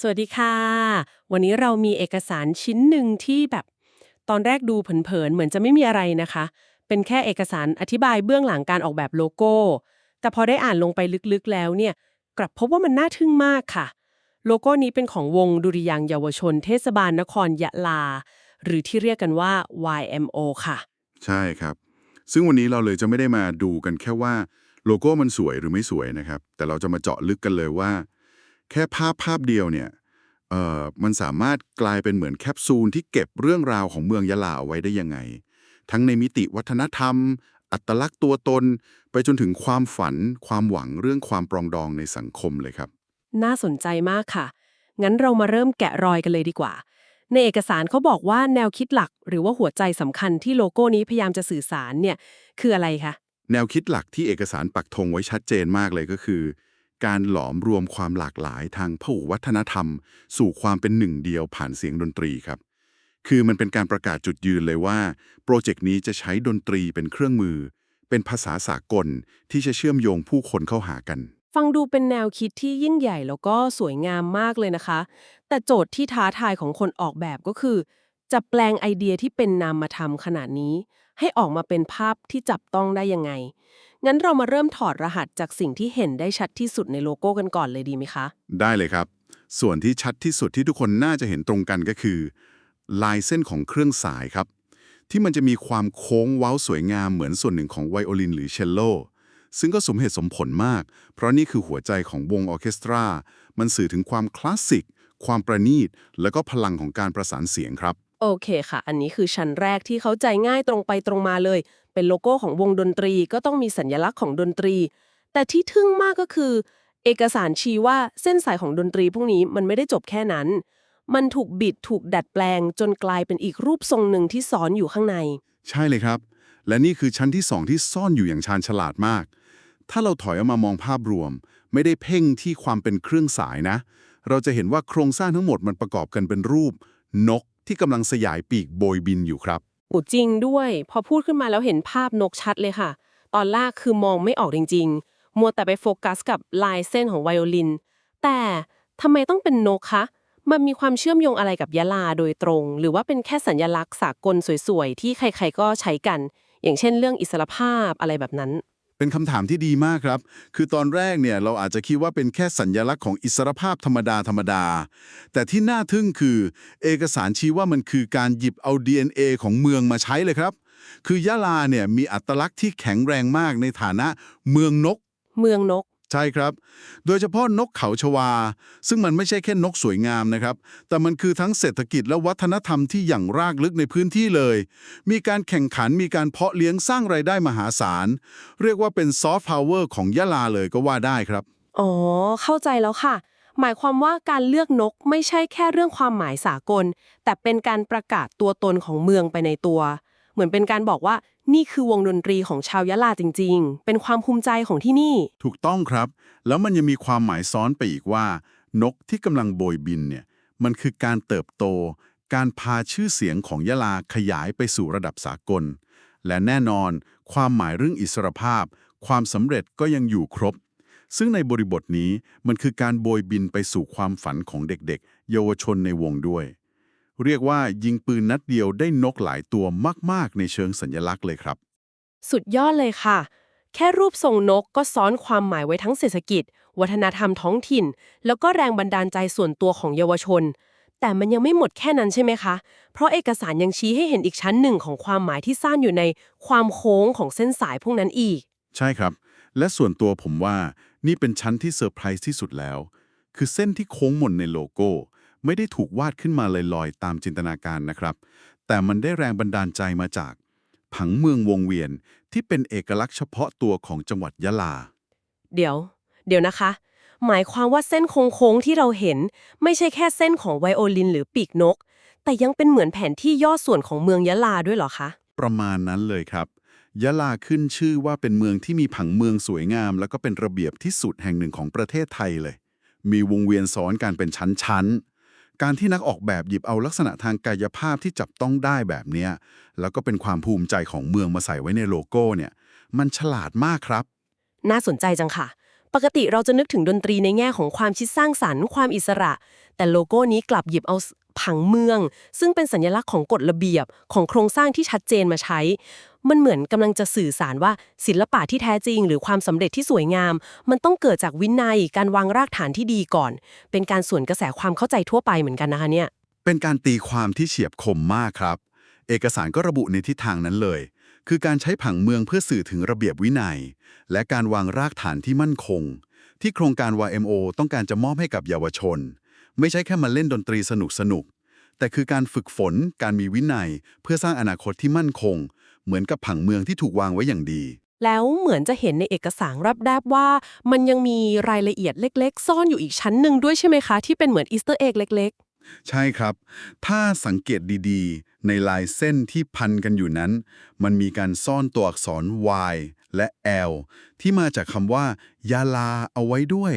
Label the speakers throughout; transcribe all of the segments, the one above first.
Speaker 1: สวัสดีค่ะ วันนี้เรามีเอกสารชิ้นหนึ่งที่แบบตอนแรกดูเผินๆ เหมือนจะไม่มีอะไรนะคะ เป็นแค่เอกสารอธิบายเบื้องหลังการออกแบบโลโก้ แต่พอได้อ่านลงไปลึกๆแล้วเนี่ย กลับพบว่ามันน่าทึ่งมากค่ะ โลโก้นี้เป็นของวงดุริยางค์เยาวชน เทศบาลนครยะลา หรือที่เรียกกันว่า YMO ค่ะ
Speaker 2: ใช่ครับ ซึ่งวันนี้เราเลยจะไม่ได้มาดูกันแค่ว่าโลโก้มันสวยหรือไม่สวยนะครับ แต่เราจะมาเจาะลึกกันเลยว่า แค่ภาพภาพเดียวเนี่ยเอ่อมันสามารถกลายเป็นเหมือนแคปซูลที่เก็บเรื่องราวของเมืองยะลาเอาไว้ได้ยังไง ทั้งในมิติวัฒนธรรม อัตลักษณ์ตัวตน ไปจนถึงความฝัน ความหวังเรื่องความปรองดองในสังคมเลยครับ
Speaker 1: น่าสนใจมากค่ะ งั้นเรามาเริ่มแกะรอยกันเลยดีกว่า ในเอกสารเขาบอกว่าแนวคิดหลัก หรือว่าหัวใจสำคัญที่โลโก้นี้พยายามจะสื่อสารเนี่ยคืออะไรคะ
Speaker 2: แนวคิดหลักที่เอกสารปักธงไว้ชัดเจนมากเลยก็คือ การหลอมรวมความหลากหลายทางพหุวัฒนธรรม สู่ความเป็นหนึ่งเดียวผ่านเสียงดนตรีครับ คือมันเป็นการประกาศจุดยืนเลยว่า โปรเจกต์นี้จะใช้ดนตรีเป็นเครื่องมือ เป็นภาษาสากลที่จะเชื่อมโยงผู้คนเข้าหากัน
Speaker 1: ฟังดูเป็นแนวคิดที่ยิ่งใหญ่แล้วก็สวยงามมากเลยนะคะ แต่โจทย์ที่ท้าทายของคนออกแบบก็คือ จะแปลงไอเดียที่เป็นนามธรรมขนาดนี้ ให้ออกมาเป็นภาพที่จับต้องได้ยังไง งั้นเรามาเริ่มถอดรหัสจากสิ่งที่เห็นได้ชัดที่สุดในโลโก้กันก่อนเลยดีไหมคะ
Speaker 2: ได้เลยครับ ส่วนที่ชัดที่สุดที่ทุกคนน่าจะเห็นตรงกันก็คือ ลายเส้นของเครื่องสายครับ ที่มันจะมีความโค้งเว้าสวยงามเหมือนส่วนหนึ่งของไวโอลินหรือเชลโลซึ่งก็สมเหตุสมผลมาก เพราะนี่คือหัวใจของวงออเคสตรา มันสื่อถึงความคลาสสิก ความประณีต และก็พลังของการประสานเสียงครับ
Speaker 1: โอเคค่ะ อันนี้คือชั้นแรกที่เข้าใจง่ายตรงไปตรงมาเลย เป็นโลโก้ของวงดนตรีก็ต้องมีสัญลักษณ์ของดนตรี แต่ที่ทึ่งมากก็คือ เอกสารชี้ว่าเส้นสายของดนตรีพวกนี้มันไม่ได้จบแค่นั้น มันถูกบิดถูกดัดแปลง จนกลายเป็นอีกรูปทรงหนึ่งที่ซ้อนอยู่ข้างใน
Speaker 2: ใช่เลยครับ และนี่คือชั้นที่สองที่ซ่อนอยู่อย่างชาญฉลาดมาก ถ้าเราถอยออกมามองภาพรวม ไม่ได้เพ่งที่ความเป็นเครื่องสายนะ เราจะเห็นว่าโครงสร้างทั้งหมดมันประกอบกันเป็นรูป นก ที่กำลังสยายปีกโบยบินอยู่ครับ
Speaker 1: อูจริงด้วย พอพูดขึ้นมาแล้วเห็นภาพนกชัดเลยค่ะ ตอนแรกคือมองไม่ออกจริง ๆ มัวแต่ไปโฟกัสกับลายเส้นของไวโอลิน แต่ทำไมต้องเป็นนกคะ มันมีความเชื่อมโยงอะไรกับยะลาโดยตรง หรือว่าเป็นแค่สัญญลักษณ์สากลสวยๆ ที่ใครๆก็ใช้กัน อย่างเช่นเรื่องอิสรภาพอะไรแบบนั้น
Speaker 2: เป็นคำถามที่ดีมากครับ คือตอนแรกเนี่ยเราอาจจะคิดว่าเป็นแค่สัญญลักษณ์ของอิสรภาพธรรมดาธรรมดา แต่ที่น่าทึ่งคือ เอกสารชี้ว่ามันคือการหยิบเอา DNA ของเมืองมาใช้เลยครับ คือยะลาเนี่ยมีอัตลักษณ์ที่แข็งแรงมากในฐานะเมืองนก
Speaker 1: เมืองนก
Speaker 2: ใช่ครับ โดยเฉพาะนกเขาชวา ซึ่งมันไม่ใช่แค่นกสวยงามนะครับ แต่มันคือทั้งเศรษฐกิจและวัฒนธรรมที่อย่างรากลึกในพื้นที่เลย มีการแข่งขันมีการเพาะเลี้ยงสร้างไรายได้มหาศาล เรียกว่าเป็นซอฟต์พาวเวอร์ของยะลาเลยก็ว่าได้ครับ
Speaker 1: อ๋อ เข้าใจแล้วค่ะ หมายความว่าการเลือกนกไม่ใช่แค่เรื่องความหมายสากล แต่เป็นการประกาศตัวตนของเมืองไปในตัว เหมือนเป็นการบอกว่า นี่คือวงดนตรีของชาวยะลาจริง ๆ เป็นความภูมิใจของที่นี่
Speaker 2: ถูกต้องครับ แล้วมันยังมีความหมายซ้อนไปอีกว่า นกที่กำลังโบยบินเนี่ย มันคือการเติบโต การพาชื่อเสียงของยะลาขยายไปสู่ระดับสากล และแน่นอน ความหมายเรื่องอิสรภาพ ความสำเร็จก็ยังอยู่ครบ ซึ่งในบริบทนี้มันคือการโบยบินไปสู่ความฝันของเด็กๆ เยาวชนในวงด้วย เรียกว่ายิงปืนนัดเดียวได้นกหลายตัวมาก ๆ ในเชิงสัญลักษณ์เลยครับ
Speaker 1: สุดยอดเลยค่ะ แค่รูปทรงนกก็ซ้อนความหมายไว้ทั้งเศรษฐกิจ วัฒนธรรมท้องถิ่น แล้วก็แรงบันดาลใจส่วนตัวของเยาวชน แต่มันยังไม่หมดแค่นั้นใช่ไหมคะ เพราะเอกสารยังชี้ให้เห็นอีกชั้นหนึ่งของความหมายที่ซ่อนอยู่ในความโค้งของเส้นสายพวกนั้นอีก
Speaker 2: ใช่ครับ และส่วนตัวผมว่านี่เป็นชั้นที่เซอร์ไพรส์ที่สุดแล้ว คือเส้นที่โค้งมนในโลโก้ ไม่ได้ถูกวาดขึ้นมาลอยๆ ตามจินตนาการนะครับ แต่มันได้แรงบันดาลใจมาจาก ผังเมืองวงเวียนที่เป็นเอกลักษณ์เฉพาะตัวของจังหวัดยะลา
Speaker 1: เดี๋ยว เดี๋ยวนะคะ หมายความว่าเส้นโค้งๆที่เราเห็น ไม่ใช่แค่เส้นของไวโอลินหรือปีกนก แต่ยังเป็นเหมือนแผนที่ย่อส่วนของเมืองยะลาด้วยเหรอคะ
Speaker 2: ประมาณนั้นเลยครับยะลาขึ้นชื่อว่าเป็นเมืองที่มีผังเมืองสวยงาม แล้วก็เป็นระเบียบที่สุดแห่งหนึ่งของประเทศไทยเลย มีวงเวียนซ้อนการเป็นชั้นๆ การที่นักออกแบบหยิบเอาลักษณะทางกายภาพที่จับต้องได้แบบเนี้ยแล้วก็เป็นความภูมิใจของเมืองมาใส่ไว้ในโลโก้เนี่ยมันฉลาดมากครับ
Speaker 1: น่าสนใจจังค่ะ ปกติเราจะนึกถึงดนตรีในแง่ของความคิดสร้างสรรค์ ความอิสระ แต่โลโก้นี้กลับหยิบเอาผังเมือง ซึ่งเป็นสัญลักษณ์ของกฎระเบียบของโครงสร้างที่ชัดเจนมาใช้ มันเหมือนกำลังจะสื่อสารว่าศิลปะที่แท้จริง หรือความสำเร็จที่สวยงาม มันต้องเกิดจากวินัยการวางรากฐานที่ดีก่อน เป็นการส่วนกระแสความเข้าใจทั่วไปเหมือนกันนะคะเนี่ย
Speaker 3: เป็นการตีความที่เฉียบคมมากครับ เอกสารก็ระบุในทิศทางนั้นเลย คือการใช้ผังเมืองเพื่อสื่อถึงระเบียบวินัย และการวางรากฐานที่มั่นคง ที่โครงการ YMO ต้องการจะมอบให้กับเยาวชน ไม่ใช่แค่มาเล่นดนตรีสนุกสนุกแต่คือการฝึกฝน การมีวินัย เพื่อสร้างอนาคตที่มั่นคง เหมือนกับผังเมืองที่ถูกวางไว้อย่างดี
Speaker 1: แล้วเหมือนจะเห็นในเอกสารรับแรบว่า มันยังมีรายละเอียดเล็ก ๆ ซ่อนอยู่อีกชั้นหนึ่งด้วยใช่ไหมคะ ที่เป็นเหมือนอีสเตอร์เอ็กเล็ก
Speaker 3: ใช่ครับ ถ้าสังเกตดีๆ ในลายเส้นที่พันกันอยู่นั้น มันมีการซ่อนตัวอักษร Y และ L ที่มาจากคำว่า ยาลาเอาไว้ด้วย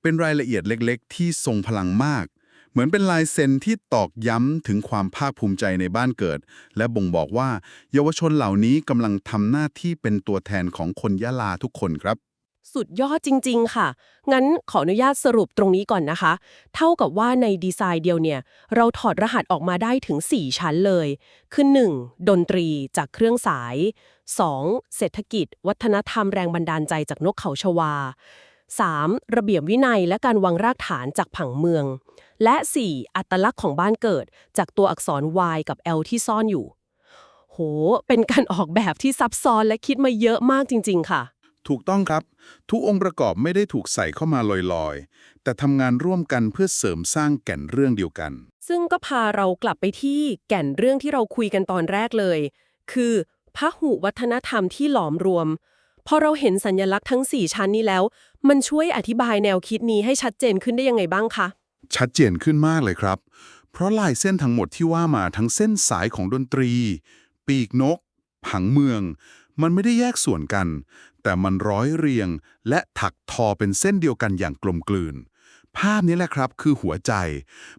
Speaker 3: เป็นรายละเอียดเล็กๆ ที่ทรงพลังมาก เหมือนเป็นลายเซ็นที่ตอกย้ำถึงความภาคภูมิใจในบ้านเกิด และบ่งบอกว่า เยาวชนเหล่านี้กำลังทำหน้าที่เป็นตัวแทนของคนยะลาทุกคนครับ
Speaker 1: สุดยอดจริง ๆ ค่ะ งั้นขออนุญาตสรุปตรงนี้ก่อนนะคะ เท่ากับว่าในดีไซน์เดียวเนี่ย เราถอดรหัสออกมาได้ถึง 4 ชั้นเลย คือ 1. ดนตรีจากเครื่องสาย 2. เศรษฐกิจ วัฒนธรรมแรงบันดาลใจจากนกเขาชวา 3. ระเบียบวินัยและการวางรากฐานจากผังเมือง และ 4. อัตลักษณ์ของบ้านเกิด จากตัวอักษร Y กับ L ที่ซ่อนอยู่ โห เป็นการออกแบบที่ซับซ้อนและคิดมาเยอะมากจริง ๆ ค่ะ
Speaker 2: ถูกต้องครับ ทุกองค์ประกอบไม่ได้ถูกใส่เข้ามาลอยๆ แต่ทำงานร่วมกันเพื่อเสริมสร้างแก่นเรื่องเดียวกัน
Speaker 1: ซึ่งก็พาเรากลับไปที่แก่นเรื่องที่เราคุยกันตอนแรกเลย คือพหุวัฒนธรรมที่หลอมรวม พอเราเห็นสัญลักษณ์ทั้ง 4 ชั้นนี้แล้ว มันช่วยอธิบายแนวคิดนี้ให้ชัดเจนขึ้นได้ยังไงบ้างคะ
Speaker 2: ชัดเจนขึ้นมากเลยครับ เพราะลายเส้นทั้งหมดที่ว่ามาทั้งเส้นสายของดนตรี ปีกนก ผังเมือง มันไม่ได้แยกส่วนกัน แต่มันร้อยเรียง และถักทอเป็นเส้นเดียวกันอย่างกลมกลืน ภาพนี้แหละครับคือหัวใจ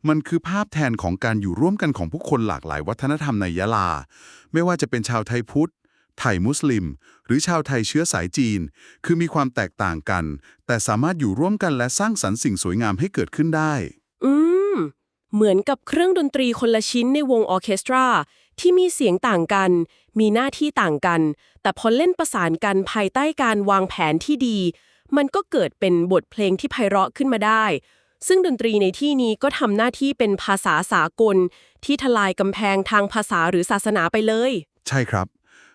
Speaker 2: มันคือภาพแทนของการอยู่ร่วมกันของผู้คนหลากหลายวัฒนธรรมในยะลา ไม่ว่าจะเป็นชาวไทยพุทธ ไทยมุสลิม หรือชาวไทยเชื้อสายจีน คือมีความแตกต่างกัน แต่สามารถอยู่ร่วมกันและสร้างสรรค์สิ่งสวยงามให้เกิดขึ้นได้
Speaker 1: อืม เหมือนกับเครื่องดนตรีคนละชิ้นในวงออร์เคสตรา ที่มีเสียงต่างกัน มีหน้าที่ต่างกัน แต่พอเล่นประสานกันภายใต้การวางแผนที่ดี มันก็เกิดเป็นบทเพลงที่ไพเราะขึ้นมาได้ซึ่งดนตรีในที่นี้ก็ทำหน้าที่เป็นภาษาสากล ที่ทลายกำแพงทางภาษาหรือศาสนาไปเลย
Speaker 2: ใช่ครับ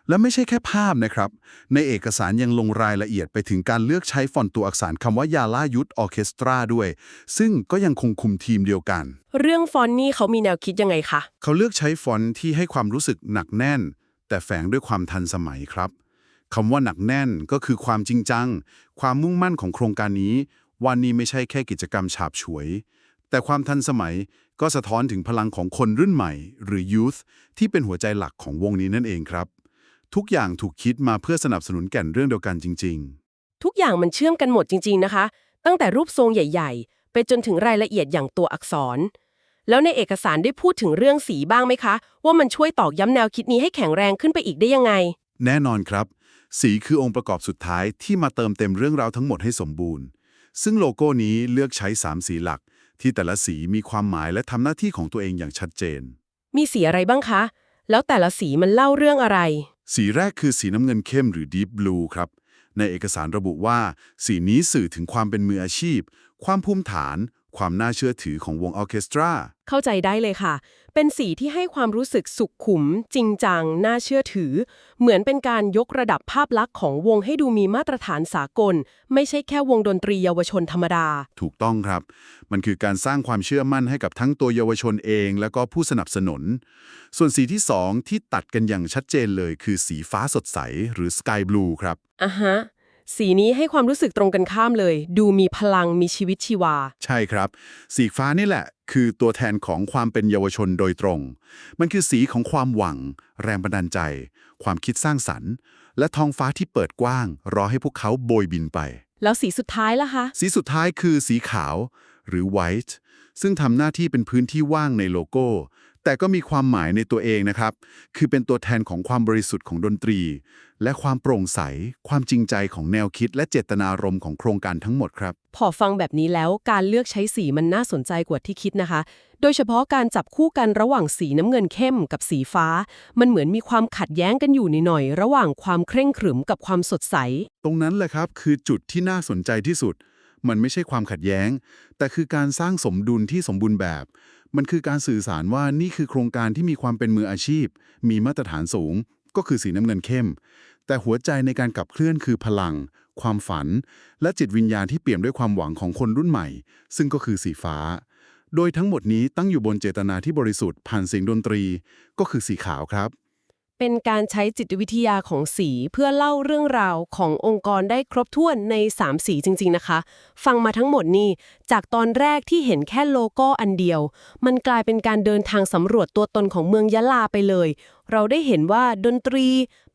Speaker 2: และไม่ใช่แค่ภาพนะครับ ในเอกสารยังลงรายละเอียดไปถึงการเลือกใช้ฟอนต์ตัวอักษรคำว่ายาลายุทธออร์เคสตราด้วย ซึ่งก็ยังคงคุมทีมเดียวกัน
Speaker 1: เรื่องฟอนต์นี่เขามีแนวคิดยังไงคะ
Speaker 2: เขาเลือกใช้ฟอนต์ที่ให้ความรู้สึกหนักแน่น แต่แฝงด้วยความทันสมัยครับคำว่าหนักแน่นก็คือความจริงจัง ความมุ่งมั่นของโครงการนี้วันนี้ไม่ใช่แค่กิจกรรมฉาบฉวย แต่ความทันสมัยก็สะท้อนถึงพลังของคนรุ่นใหม่ หรือ youth ที่เป็นหัวใจหลักของวงนี้นั่นเองครับ ทุกอย่างถูกคิดมาเพื่อสนับสนุนแก่นเรื่องเดียวกันจริงๆ
Speaker 1: ทุกอย่างมันเชื่อมกันหมดจริง ๆนะคะ ตั้งแต่รูปทรงใหญ่ ๆ ไปจนถึงรายละเอียดอย่างตัวอักษร แล้วในเอกสารได้พูดถึงเรื่องสีบ้างไหมคะ ว่ามันช่วยตอกย้ำแนวคิดนี้ให้แข็งแรงขึ้นไปอีกได้ยังไง
Speaker 2: แน่นอนครับ สีคือองค์ประกอบสุดท้ายที่มาเติมเต็มเรื่องราวทั้งหมดให้สมบูรณ์ ซึ่งโลโก้นี้เลือกใช้ 3 สีหลัก ที่แต่ละสีมีความหมายและทำหน้าที่ของตัวเองอย่างชัดเจน
Speaker 1: มีสีอะไรบ้างคะ แล้วแต่ละสีมันเล่าเรื่องอะไร
Speaker 2: สีแรกคือสีน้ำเงินเข้มหรือ Deep Blue ครับ ในเอกสารระบุว่า สีนี้สื่อถึงความเป็นมืออาชีพ ความภูมิฐาน ความน่าเชื่อถือของวงออร์เคสตรา
Speaker 1: เข้าใจได้เลยค่ะ เป็นสีที่ให้ความรู้สึกสุขขุม จริงจัง น่าเชื่อถือ เหมือนเป็นการยกระดับภาพลักษณ์ของวงให้ดูมีมาตรฐานสากล ไม่ใช่แค่วงดนตรีเยาวชนธรรมดา
Speaker 2: ถูกต้องครับ มันคือการสร้างความเชื่อมั่นให้กับทั้งตัวเยาวชนเอง แล้วก็ผู้สนับสนุน ส่วนสีที่ 2 ที่ตัดกันอย่างชัดเจนเลย คือสีฟ้าสดใสหรือ Sky Blue ครับ
Speaker 1: อะฮะ สีนี้ให้ความรู้สึกตรงกันข้ามเลย ดูมีพลังมีชีวิตชีวา
Speaker 2: ใช่ครับ สีฟ้านี่แหละ คือตัวแทนของความเป็นเยาวชนโดยตรง มันคือสีของความหวัง แรงบันดาลใจ ความคิดสร้างสรรค์ และท้องฟ้าที่เปิดกว้าง รอให้พวกเขาโบยบินไป
Speaker 1: แล้วสีสุดท้ายล่ะคะ
Speaker 2: สีสุดท้ายคือสีขาว หรือ white ซึ่งทำหน้าที่เป็นพื้นที่ว่างในโลโก้ แต่ก็มีความหมายในตัวเองนะครับ คือเป็นตัวแทนของความบริสุทธิ์ของดนตรี และความโปร่งใส ความจริงใจของแนวคิด และเจตนารมณ์ของโครงการทั้งหมดครับ
Speaker 1: พอฟังแบบนี้แล้วการเลือกใช้สีมันน่าสนใจกว่าที่คิดนะคะ โดยเฉพาะการจับคู่กันระหว่างสีน้ำเงินเข้มกับสีฟ้า มันเหมือนมีความขัดแย้งกันอยู่หน่อยๆระหว่างความเคร่งขรึมกับความสดใส
Speaker 2: ตรงนั้นแหละครับ คือจุดที่น่าสนใจที่สุด มันไม่ใช่ความขัดแย้ง แต่คือการสร้างสมดุลที่สมบูรณ์แบบ มันคือการสื่อสารว่านี่คือโครงการที่มีความเป็นมืออาชีพ มีมาตรฐานสูง ก็คือสีน้ำเงินเข้ม แต่หัวใจในการขับเคลื่อนคือพลัง ความฝัน และจิตวิญญาณที่เปี่ยมด้วยความหวังของคนรุ่นใหม่ ซึ่งก็คือสีฟ้า โดยทั้งหมดนี้ตั้งอยู่บนเจตนาที่บริสุทธิ์ผ่านเสียงดนตรี ก็คือสีขาวครับ
Speaker 1: เป็นการใช้จิตวิทยาของสีเพื่อเล่าเรื่องราวขององค์กรได้ครบถ้วนใน 3 สีจริง ๆนะคะ ฟังมาทั้งหมดนี่ จากตอนแรกที่เห็นแค่โลโก้อันเดียว มันกลายเป็นการเดินทางสำรวจตัวตนของเมืองยะลาไปเลย เราได้เห็นว่าดนตรี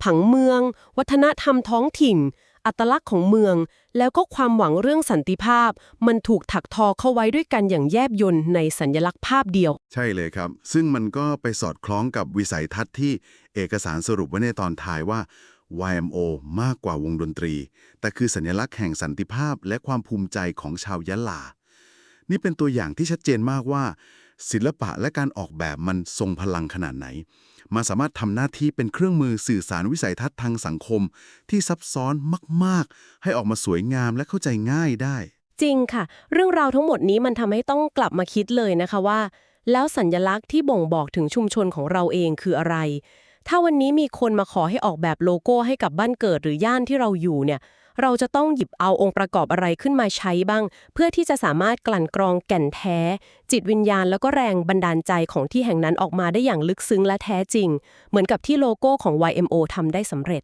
Speaker 1: ผังเมือง วัฒนธรรมท้องถิ่น อัตลักษณ์ของเมือง แล้วก็ความหวังเรื่องสันติภาพ มันถูกถักทอเข้าไว้ด้วยกันอย่างแยบยลในสัญลักษณ์ภาพเดียว
Speaker 2: ใช่เลยครับ ซึ่งมันก็ไปสอดคล้องกับวิสัยทัศน์ที่ เอกสารสรุปไว้ในตอนท้ายว่า YMO มากกว่าวงดนตรี แต่คือสัญลักษณ์แห่งสันติภาพและความภูมิใจของชาวยะลา นี่เป็นตัวอย่างที่ชัดเจนมากว่า ศิลปะและการออกแบบมันทรงพลังขนาดไหน มันสามารถทำหน้าที่เป็นเครื่องมือสื่อสารวิสัยทัศน์ทางสังคม ที่ซับซ้อนมาก ๆ ให้ออกมาสวยงามและเข้าใจง่ายได้
Speaker 1: จริงค่ะ เรื่องราวทั้งหมดนี้มันทำให้ต้องกลับมาคิดเลยนะคะว่า แล้วสัญญลักษณ์ที่บ่งบอกถึงชุมชนของเราเองคืออะไร ถ้าวันนี้มีคนมาขอให้ออกแบบโลโก้ให้กับบ้านเกิดหรือย่านที่เราอยู่เนี่ย เราจะต้องหยิบเอาองค์ประกอบอะไรขึ้นมาใช้บ้าง เพื่อที่จะสามารถกลั่นกรองแก่นแท้ จิตวิญญาณแล้วก็แรงบันดาลใจของที่แห่งนั้นออกมาได้อย่างลึกซึ้งและแท้จริง เหมือนกับที่โลโก้ของ YMO ทำได้สำเร็จ